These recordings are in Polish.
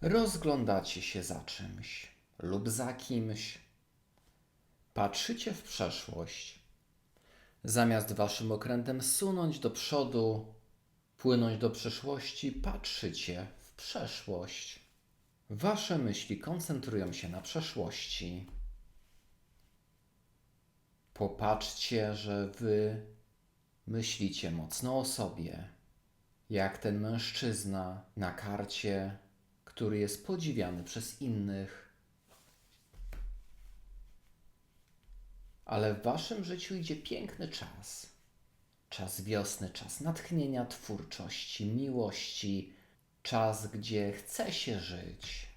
Rozglądacie się za czymś lub za kimś. Patrzycie w przeszłość. Zamiast waszym okrętem sunąć do przodu, płynąć do przyszłości, patrzycie w przeszłość. Wasze myśli koncentrują się na przeszłości. Popatrzcie, że wy myślicie mocno o sobie, jak ten mężczyzna na karcie, który jest podziwiany przez innych. Ale w waszym życiu idzie piękny czas. Czas wiosny, czas natchnienia, twórczości, miłości, czas, gdzie chce się żyć.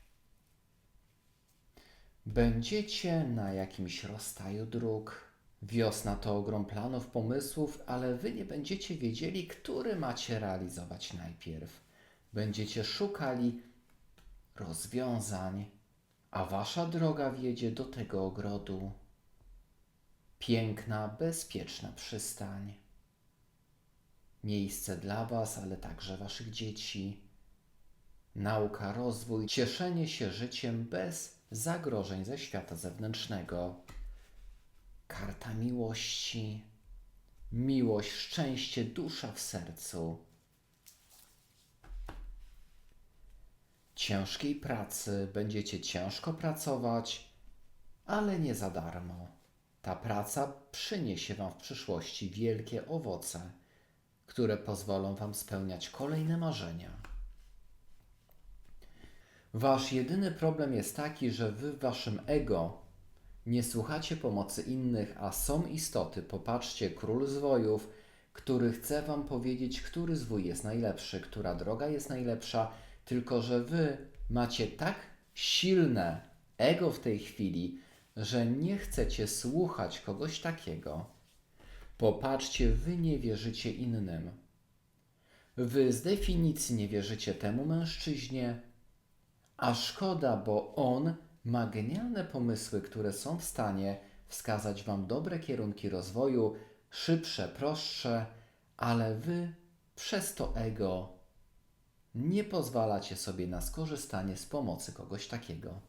Będziecie na jakimś rozstaju dróg. Wiosna to ogrom planów, pomysłów, ale wy nie będziecie wiedzieli, który macie realizować najpierw. Będziecie szukali rozwiązań, a wasza droga wiedzie do tego ogrodu. Piękna, bezpieczna przystań. Miejsce dla was, ale także waszych dzieci. Nauka, rozwój, cieszenie się życiem bez zagrożeń ze świata zewnętrznego. Karta miłości. Miłość, szczęście, dusza w sercu. Ciężkiej pracy będziecie ciężko pracować, ale nie za darmo. Ta praca przyniesie Wam w przyszłości wielkie owoce, które pozwolą Wam spełniać kolejne marzenia. Wasz jedyny problem jest taki, że Wy w Waszym ego nie słuchacie pomocy innych, a są istoty, popatrzcie, król zwojów, który chce Wam powiedzieć, który zwój jest najlepszy, która droga jest najlepsza, tylko że Wy macie tak silne ego w tej chwili, że nie chcecie słuchać kogoś takiego. Popatrzcie, Wy nie wierzycie innym. Wy z definicji nie wierzycie temu mężczyźnie, a szkoda, bo on ma genialne pomysły, które są w stanie wskazać Wam dobre kierunki rozwoju, szybsze, prostsze, ale Wy przez to ego nie pozwalacie sobie na skorzystanie z pomocy kogoś takiego.